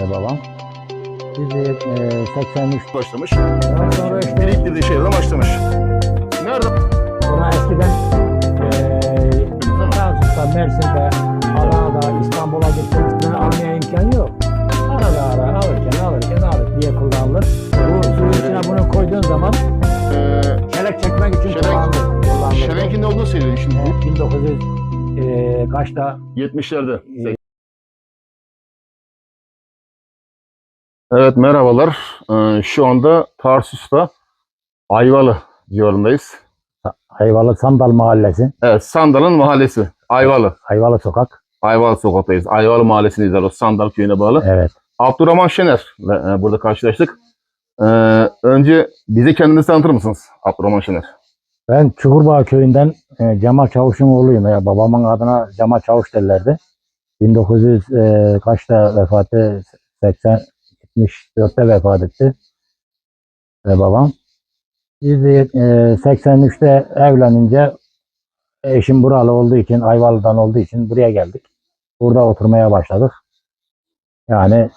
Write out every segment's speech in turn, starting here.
işte babam. Biz de e, 83 başlamış. Daha sonra işte Biriktirdiği şeylerden başlamış. Nerede? buna eskiden e, Trabzon'da, Mersin'de, Adana'da, İstanbul'a gitmek almaya imkan yok. Arada ara alırken alırken alır diye kullanılır. Bu suyun içine bunu koyduğun zaman Ee, çelek çekmek için Çelek- kullanılır. kullanılır. Şerenk'in ne olduğunu söyledin şimdi. Evet, 1900 e, kaçta 70'lerde. e, Evet merhabalar. Ee, şu anda Tarsus'ta Ayvalı civarındayız. Hayvalı Sandal Mahallesi, Evet Sandal'ın mahallesi. Ayvalı. Hayvalı Sokak. Ayvalı sokaktayız. Ayvalı mahallesindeyiz. O Sandal köyüne bağlı. Evet. Abdurrahman Şener e, burada karşılaştık. Ee, önce bize kendinizi tanıtır mısınız Abdurrahman Şener? Ben Çukurbağ köyünden e, Cemal Çavuş'un oğluyum. Ya, babamın adına Cemal Çavuş derlerdi. 1900 e, kaçta vefat etti? 80 74'te vefat etti. Ve babam. Biz de e, 83'te evlenince eşim buralı olduğu için, Ayvalı'dan olduğu için buraya geldik. Burada oturmaya başladık. Yani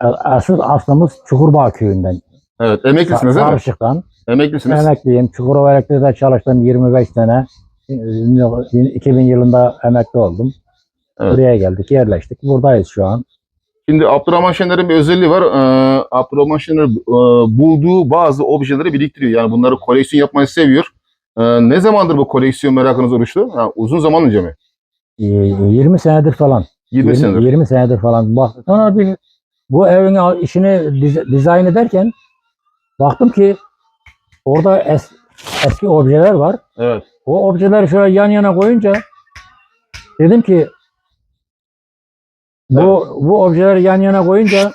asıl aslımız Çukurbağ köyünden. Evet emeklisiniz değil mi? Karışık'tan. Emeklisiniz. Emekliyim. Çukurova Elektrik'te çalıştım 25 sene. 2000 yılında emekli oldum. Evet. Buraya geldik, yerleştik. Buradayız şu an. Şimdi Abdurrahman Şener'in bir özelliği var. Ee, Abdurrahman Şener e, bulduğu bazı objeleri biriktiriyor. Yani bunları koleksiyon yapmayı seviyor. Ee, ne zamandır bu koleksiyon merakınız oluştu? Ha, uzun zaman önce mi? Ee, 20 senedir falan. 20 senedir. 20 senedir falan. Bak, sonra bir bu evin işini diz- dizayn ederken baktım ki orada es- eski objeler var. Evet. O objeleri şöyle yan yana koyunca dedim ki bu bu objeleri yan yana koyunca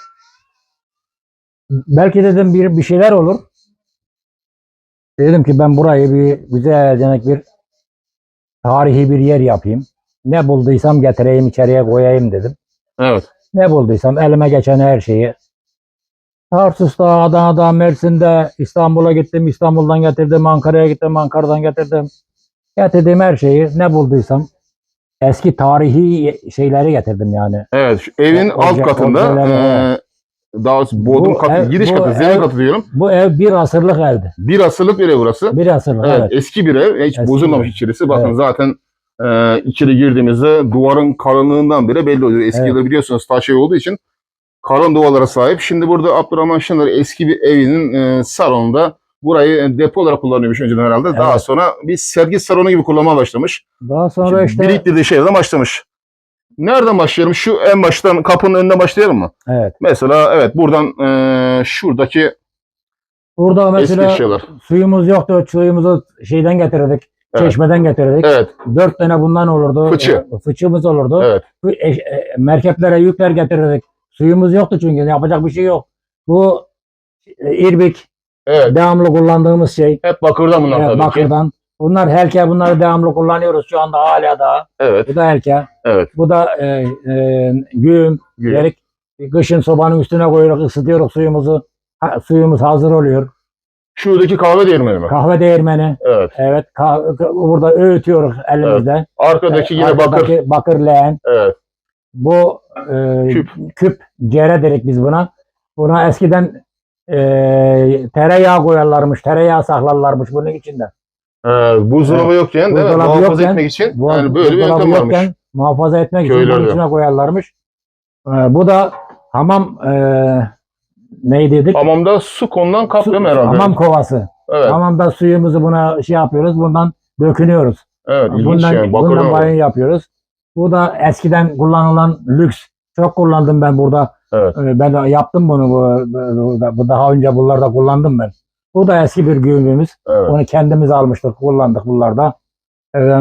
belki dedim bir bir şeyler olur. Dedim ki ben burayı bir güzel denek bir tarihi bir yer yapayım. Ne bulduysam getireyim içeriye koyayım dedim. Evet. Ne bulduysam elime geçen her şeyi Tarsus'ta, Adana'da, Mersin'de, İstanbul'a gittim, İstanbul'dan getirdim, Ankara'ya gittim, Ankara'dan getirdim. Getirdiğim her şeyi ne bulduysam eski tarihi şeyleri getirdim yani. Evet. Şu evin O- alt obje- katında e, daha bodrum katı, ev- giriş katı, zemin katı diyorum. Bu ev bir asırlık evdi. Bir asırlık bir ev burası. Bir asırlık Evet, evet. eski bir ev. Hiç Eski bozulmamış ev. içerisi. Bakın Evet. zaten e, içeri girdiğimizde duvarın kalınlığından bile belli oluyor. Eski Evet. biliyorsunuz taş ev olduğu için kalın duvarlara sahip. Şimdi burada Abdurrahman Şener eski bir evinin e, salonunda burayı e, depo olarak kullanıyormuş önceden herhalde. Daha Evet. sonra bir sergi salonu gibi kullanmaya başlamış. Daha sonra Şimdi işte Biriktirdiği şeylerden başlamış. Nereden başlayalım? Şu en baştan kapının önünden başlayalım mı? evet. Mesela evet buradan e, şuradaki Burada eski mesela şeyler. suyumuz yoktu. Suyumuzu şeyden getirdik. Evet. Çeşmeden getirdik. Evet, Dört tane bundan olurdu. Fıçı. E, Fıçımız olurdu. evet. E, merkeplere yükler getirdik. Suyumuz yoktu çünkü yapacak bir şey yok. Bu irbik Evet. devamlı kullandığımız şey. Hep bakırdan bunlar e, tabii ki. bakırdan. Bunlar helke bunları devamlı kullanıyoruz şu anda hala da. Evet, Bu da helke. evet. Bu da e, e, güğüm. Güzel. Gerek kışın sobanın üstüne koyuyoruz, ısıtıyoruz suyumuzu. Ha, suyumuz hazır oluyor. Şuradaki kahve değirmeni mi? Kahve değirmeni. Evet. Evet. kah- burada öğütüyoruz elimizde. Arkadaki yine bakır. Arkadaki bakır leğen. Evet. Bu e, Küp. küp cere dedik biz buna. Buna eskiden e, tereyağı koyarlarmış, tereyağı saklarlarmış bunun içinde. Ee, buzdolabı yokken değil mi? Buzdolabı Muhafaza yokken- etmek için Bu yani böyle bir yöntem varmış. muhafaza etmek için bunun Köylerde. içine koyarlarmış. E, bu da hamam e, neydi dedik? Hamamda su konulan kaplı herhalde. hamam kovası. Evet. Hamamda suyumuzu buna şey yapıyoruz. Bundan dökünüyoruz. Evet. bundan, yani. bundan banyo yapıyoruz. Bu da eskiden kullanılan lüks. Çok kullandım ben burada. Evet. Ee, Ben de yaptım bunu. Bu, bu, bu daha önce bunlarda kullandım ben. Bu da eski bir güğümümüz. Evet. Onu kendimiz almıştık, kullandık bunlarda.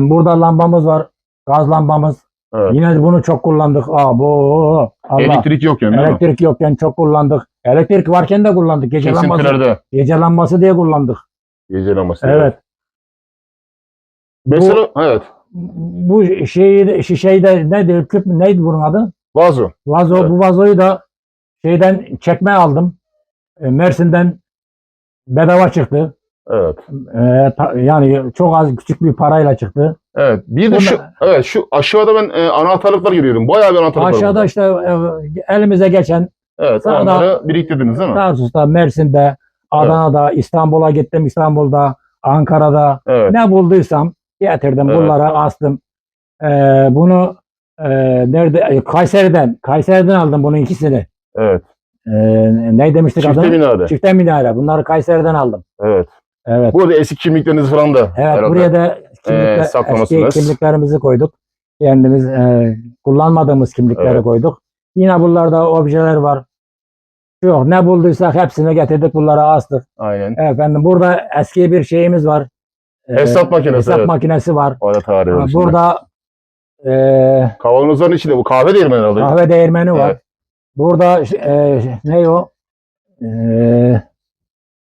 Burada lambamız var. Gaz lambamız. evet. Yine bunu çok kullandık. Aa bu Allah. Elektrik yokken değil mi? Elektrik yokken çok kullandık. Elektrik varken de kullandık. Gece lambası, gece lambası diye kullandık. Gece lambası. Evet. Mesela evet. Bu şeyi şişeyi nedir? Küp neydi bunun adı? Vazo. Vazo Evet. bu vazoyu da şeyden çekme aldım. E, Mersin'den bedava çıktı. Evet. E, ta- yani çok az küçük bir parayla çıktı. Evet. Bir de şu evet şu aşağıda ben e, anahtarlıklar görüyorum. Bayağı bir anahtarlık var. Aşağıda burada. işte e, elimize geçen Evet. Sağda- Onları biriktirdiniz değil mi? Tarsus'ta, Mersin'de, Adana'da, İstanbul'a gittim İstanbul'da, Ankara'da. Evet. Ne bulduysam getirdim Evet. bunlara astım. Ee, bunu e, nerede? e, Kayseri'den. Kayseri'den aldım bunun ikisini. Evet. Ee, ne demiştik Çifte adını? minare. Çifte minare. Bunları Kayseri'den aldım. Evet. Evet. Burada eski kimlikleriniz falan da Evet herhalde. buraya da kimlikler, Ee, eski kimliklerimizi koyduk. Kendimiz e, kullanmadığımız kimlikleri Evet. koyduk. Yine bunlarda objeler var. Yok ne bulduysak hepsini getirdik bunlara astık. Aynen. Efendim burada eski bir şeyimiz var. Ee, Hesap makinesi, Hesap evet. makinesi var. Orada tarihi var. Burada e, Kavanozların içinde bu kahve değirmeni herhalde. kahve değirmeni var. Evet. Burada e, ne o? E,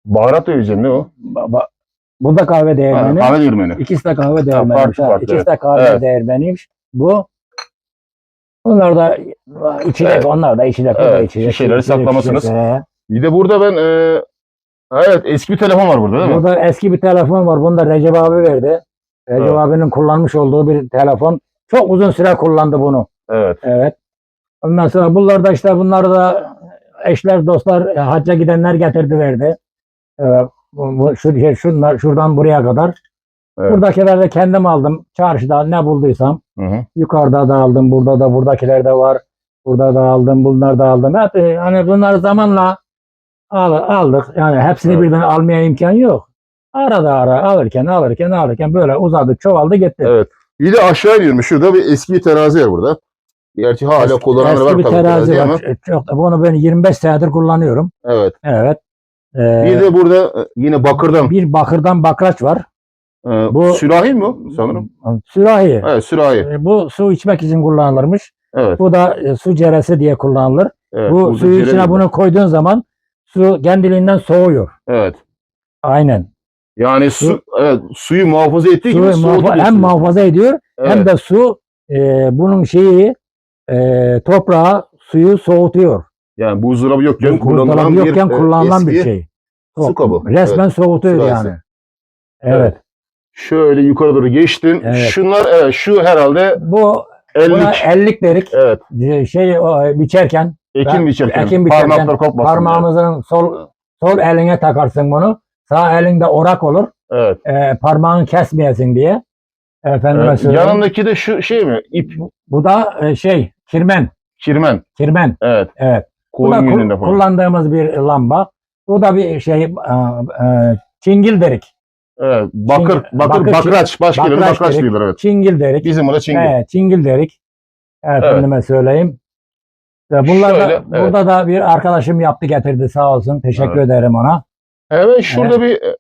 Baharat döveceğim ne o? ba- ba- burada kahve Ha, değirmeni. kahve değirmeni. İkisi de kahve değirmeniymiş. farklı ha. farklı, İkisi de kahve Evet. değirmeniymiş. Bu Bunlar da içecek, Evet. onlar da içecek, o da Evet, içecek. şişeleri içecek, saklamışsınız. içecek. Bir de burada ben e, evet eski bir telefon var burada değil mi? Burada eski bir telefon var. Bunu da Recep abi verdi. Recep Evet. abinin kullanmış olduğu bir telefon. Çok uzun süre kullandı bunu. Evet. Evet. Ondan sonra bunlar da işte bunlar da eşler, dostlar, e, hacca gidenler getirdi verdi. Bu, bu, şu, şey, şunlar, şuradan buraya kadar. Evet. Buradakileri de kendim aldım. Çarşıda ne bulduysam. Hı hı. Yukarıda da aldım. Burada da buradakiler de var. Burada da aldım. Bunlar da aldım. Hep e, hani bunları zamanla al, aldık. Yani hepsini Evet. birden almaya imkan yok. Arada ara alırken alırken alırken böyle uzadı çoğaldı gitti. Evet. Bir de aşağı iniyorum. Şurada bir eski bir terazi var burada. Gerçi hala Eski- kullananlar eski var bir tabii terazi var. ama. Çok, bunu ben 25 senedir kullanıyorum. Evet. Evet. Ee, Bir de burada e, yine bakırdan. bir bakırdan bakraç var. e, bu- sürahi mi sanırım? Sürahi. Evet sürahi. E, Bu su içmek için kullanılırmış. Evet. Bu da e, su ceresi diye kullanılır. evet. bu suyu içine var. bunu koyduğun zaman su kendiliğinden soğuyor. Evet. Aynen. Yani su, Su- evet, suyu muhafaza ettiği gibi Suyu soğutuyor. muhafa- hem suyu. muhafaza ediyor Evet. hem de su e, bunun şeyi e, toprağı suyu soğutuyor. Yani buzdolabı yokken Buzdolabı kullanılan bir, yokken e, kullanılan bir şey. Su kabı. Resmen Evet. soğutuyor Su yani. arası. Evet. Şöyle yukarı doğru geçtin. Evet. Şunlar evet şu herhalde Bu 50. buna ellik derik. Evet. E, Şey o, biçerken Ekim Ben- biçerken. ekim biçerken Parmaklar kopmasın. parmağımızın sol sol eline takarsın bunu. Sağ elinde orak olur. Evet. E, parmağını kesmeyesin diye. Evet. söyleyeyim. Yanındaki de şu şey mi? İp, Bu da e, şey kirmen. kirmen. Kirmen. Evet. Evet. Bu da Koyun yününde falan. kullandığımız bir lamba. Bu da bir şey e, e, çingil derik. Evet. Bakır, Çing- bakır, bakır- bakraç. Başka bakraç bakraç dedik. diyorlar evet. Çingil derik. Bizim burada çingil. Evet, çingil derik. Efendime söyleyeyim. Ve bunlar da, Şöyle, evet. burada da bir arkadaşım yaptı getirdi sağ olsun. Teşekkür Evet. ederim ona. Evet şurada bir e,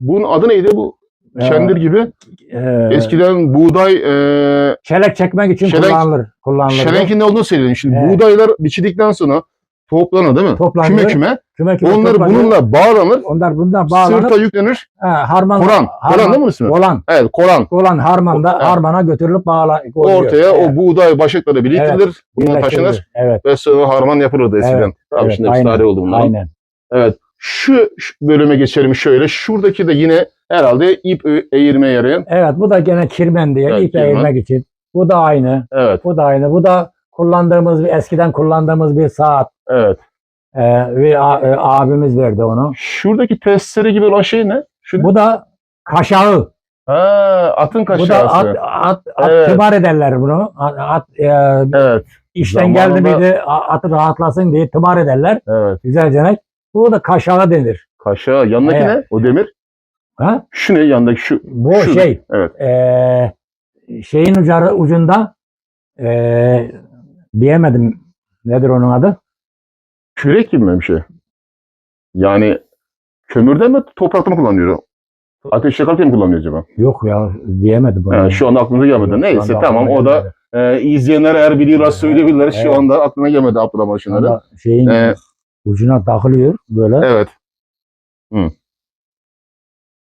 bunun adı neydi bu? Ee, Kendir gibi. e, Eskiden buğday e, çelek çekmek için Şelenk- kullanılır. Kullanılır. şelenkin ne olduğunu söyledim. Şimdi Evet. buğdaylar biçildikten sonra toplanır değil mi? Toplanır. Küme küme. Küme küme Onlar toplanıyor. bununla bağlanır. Onlar bundan bağlanıp Sırta yüklenir. ha, harman, Koran. harman, Koran değil mi ismi? Kolan. Evet koran. Kolan harmanda Evet. harmana götürülüp bağla koyuyor. Ortaya o buğday başakları birleştirilir. Bunlar birleştirilir. taşınır. Evet. Ve sonra harman yapılırdı eskiden. Tabii evet, şimdi aynen, tarih oldu bunların. Aynen. Evet. Şu, şu bölüme geçelim şöyle. Şuradaki de yine herhalde ip ö- eğirmeye yarayan. Evet bu da gene kirmen diye Evet, ip kirmen. eğirmek için. Bu da aynı. Evet. Bu da aynı. Bu da kullandığımız bir eskiden kullandığımız bir saat. Evet. Ee, bir a- e, abimiz verdi onu. Şuradaki testere gibi olan şey ne? Şu Bu da kaşağı. Ha, atın Bu da kaşağısı. at, at, at Evet. tımar ederler bunu. At, at, e, Evet. işten geldi Zamanında- miydi a- atı rahatlasın diye tımar ederler. Evet. Güzelce. Bu da kaşağı denir. Kaşağı. Yanındaki Evet. ne? O demir. Ha? Şu ne? Yanındaki şu. Bu Şurada. şey Evet. e, şeyin ucarı, ucunda e, diyemedim nedir onun adı? Kürek gibi mi bir şey? Yani kömürde mi toprakta mı kullanıyor? Ateş yakarken mi kullanıyor acaba? Yok ya diyemedim. Yani şu anda aklınıza gelmedi. Yok, şu Neyse tamam o da gelmedi. e, izleyenler eğer biliyorlar Evet, söyleyebilirler. Şu evet. anda aklına gelmedi Şener'in. Ama şeyin Ee, ucuna takılıyor böyle. Evet.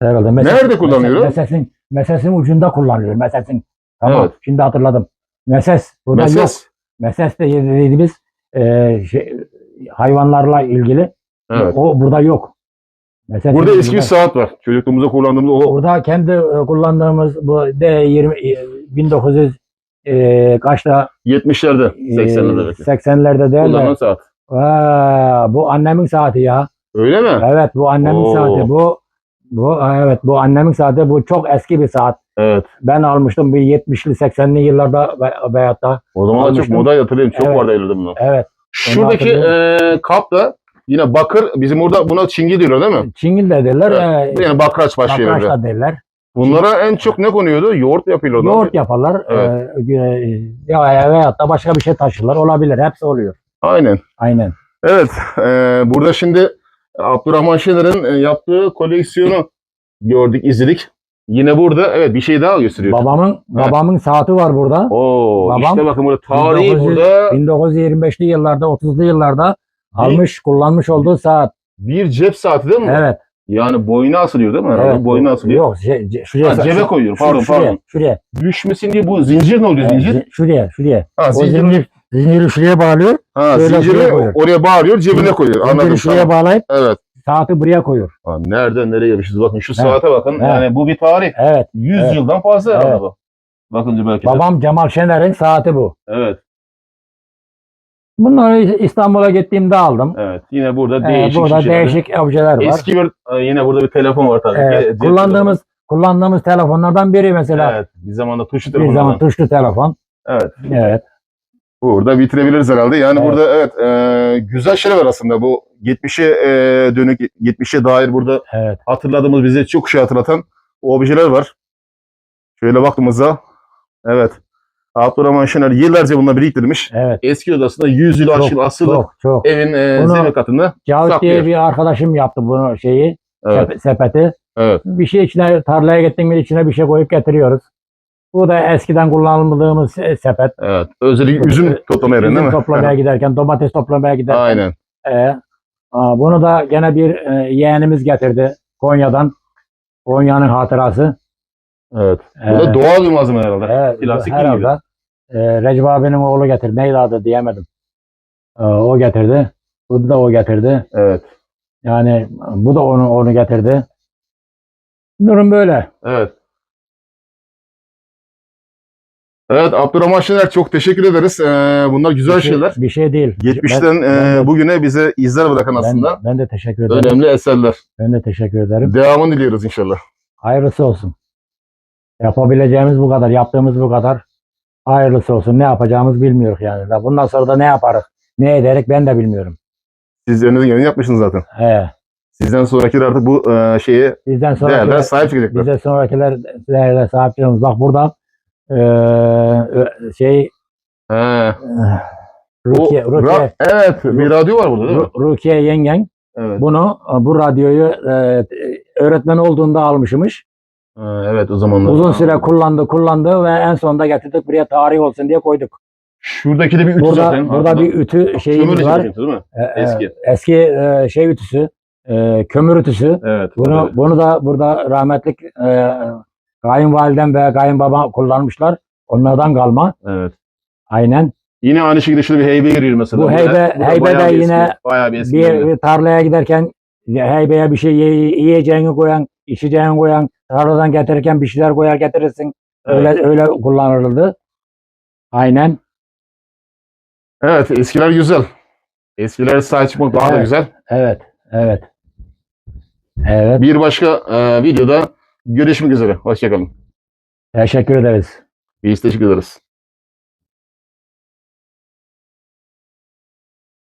Herhalde meses- Nerede kullanıyor? Mesesin, mesesin ucunda kullanıyor. Mesesin. Tamam. Evet. Şimdi hatırladım. Meses. Burada yok. Meses. Meses de dediğimiz e, şey, hayvanlarla ilgili. Evet. O burada yok. Mesesin Burada eski bir saat var. Çocukluğumuzda kullandığımız o. Burada kendi e, kullandığımız bu D20 e, 1900 e, kaçta 70'lerde, e, 80'lerde belki. 80'lerde değil Kullanılan saat. Aa, bu annemin saati ya. Öyle mi? Evet bu annemin Oo. saati. Bu bu evet bu annemin saati. Bu çok eski bir saat. Evet. Ben almıştım bir 70'li 80'li yıllarda ve- veyahut da O zaman da çok Almıştım. modaydı hatırlıyorum. Çok Evet. vardı bunu. evet Şuradaki e, kap da yine bakır. Bizim burada buna çingi diyorlar değil mi? Çingil de derler. Evet. e, Yani bakraç başlıyor. bakraç da derler. Bunlara en çok ne konuyordu? Yoğurt yapıyorlar. Yoğurt yaparlar. Evet. E, e, ya veyahut da başka bir şey taşırlar. Olabilir. Hepsi oluyor. Aynen. Aynen. Evet. e, burada şimdi Abdurrahman Şener'in e, yaptığı koleksiyonu gördük, izledik. Yine burada evet bir şey daha gösteriyor. Babamın babamın saati var burada. Oo, Babam işte bakın burada tarihi 1900 burada 1925'li yıllarda 30'lu yıllarda almış kullanmış olduğu saat. bir cep saati değil mi? Evet. Yani boyuna asılıyor değil mi? Herhalde evet. boyuna asılıyor. Yok şey, ce- şuraya. Ha, cebe koyuyor. Pardon şuraya, pardon. Şuraya. Düşmesin diye bu zincir ne oluyor zincir? zi- şuraya. Şuraya. Ha, O zincir. zincir, zinciri şuraya bağlıyor. Ha, şöyle zinciri şuraya koyuyor. oraya bağırıyor, cebine koyuyor. Anladım. Zinciri şuraya Tamam. bağlayıp Evet. saati buraya koyuyor. Ha, nereden nereye gelmişiz? Bakın şu saate bakın. Evet. Yani bu bir tarih. Evet. 100 Evet. yıldan fazla herhalde Evet. bu. Bakınca belki de. Babam Cemal Şener'in saati bu. Evet. Bunları İstanbul'a gittiğimde aldım. Evet. Yine burada Ee, değişik burada şişeler. değişik objeler var. Eski bir e, yine burada bir telefon var tabii Evet. Cep kullandığımız kullandığımız telefonlardan biri telefonu. mesela. Evet. Bir zamanda tuşlu Bir zaman tuşlu telefon. Evet. Evet. Burada bitirebiliriz herhalde. Yani Evet. burada evet e, güzel şeyler var aslında. Bu 70'e e, dönük 70'e dair burada Evet. hatırladığımız bize çok şey hatırlatan objeler var. Şöyle baktığımızda evet. Abdurrahman Şener yıllarca bununla biriktirmiş. Evet. Eski odasında 100 yıl aşkın asılı Çok çok. evin e, Bunu- zemin katında. Cavit saklıyor. diye bir arkadaşım yaptı bunu şeyi. Evet. sep- sepeti. Evet. Bir şey içine tarlaya gittin mi içine bir şey koyup getiriyoruz. Bu da eskiden kullanıldığımız se- sepet. Evet. Özellikle üzüm toplama yeri değil Üzüm mi? toplamaya giderken, domates toplamaya giderken. Aynen. Ee, aa, bunu da gene bir e, yeğenimiz getirdi Konya'dan. Konya'nın hatırası. Evet. Bu da doğal bir malzeme herhalde. Evet, Plastik herhalde. gibi. Ee, Recep abinin oğlu getirdi. Neydi adı diyemedim. Ee, o getirdi. Bu da o getirdi. Evet. Yani bu da onu onu getirdi. Durum böyle. Evet. Evet Abdurrahman Şener çok teşekkür ederiz. Ee, bunlar güzel bir şey, şeyler. Bir şey değil. 70'ten Ben- ben e, bugüne bize izler bırakan Ben, aslında ben de teşekkür ederim. önemli eserler. Ben de teşekkür ederim. Devamını diliyoruz inşallah. Hayırlısı olsun. Yapabileceğimiz bu kadar, yaptığımız bu kadar. Hayırlısı olsun. Ne yapacağımız bilmiyoruz yani. Ya Bundan sonra da ne yaparız? Ne ederek ben de bilmiyorum. Siz elinizin geleni yapmışsınız zaten. He. Sizden sonrakiler artık bu e, şeye Bizden değerler sonra sahip çıkacaklar. bize sonrakiler değerler sahip çıkıyoruz. Bak burada eee, ö- şey He. Rukiye, O Rukiye, ra- evet bir radyo var burada değil mi? Ru- Rukiye yengen Evet. bunu bu radyoyu e, öğretmen olduğunda almışmış. Ha, evet o zamanlar. Uzun süre kullandı, kullandı ve en sonunda getirdik buraya tarih olsun diye koyduk. Şuradaki de bir ütü Burada zaten. burada bir ütü şeyimiz var. içi değil mi? E, e, Eski. eski e, şey ütüsü, e, kömür ütüsü. Evet. Bunu evet. bunu da burada rahmetlik e, kayınvalidem ve kayınbabam kullanmışlar. Onlardan kalma. evet. Aynen. Yine aynı şekilde şurada bir heybe giriyor mesela. Bu da- heybe- da heybe bayağı de bir yine eski, bayağı bir eski. Bir, heybe. tarlaya giderken heybeye bir şey ye- yiyeceğini koyan, içeceğini koyan, tarladan getirirken bir şeyler koyar getirirsin. Öyle öyle kullanılırdı. Aynen. Evet eskiler güzel. Eskiler sahip çıkmak daha da Evet. güzel. Evet. Evet. Evet. Bir başka e, videoda görüşmek üzere. Hoşçakalın. Teşekkür ederiz. Biz teşekkür ederiz.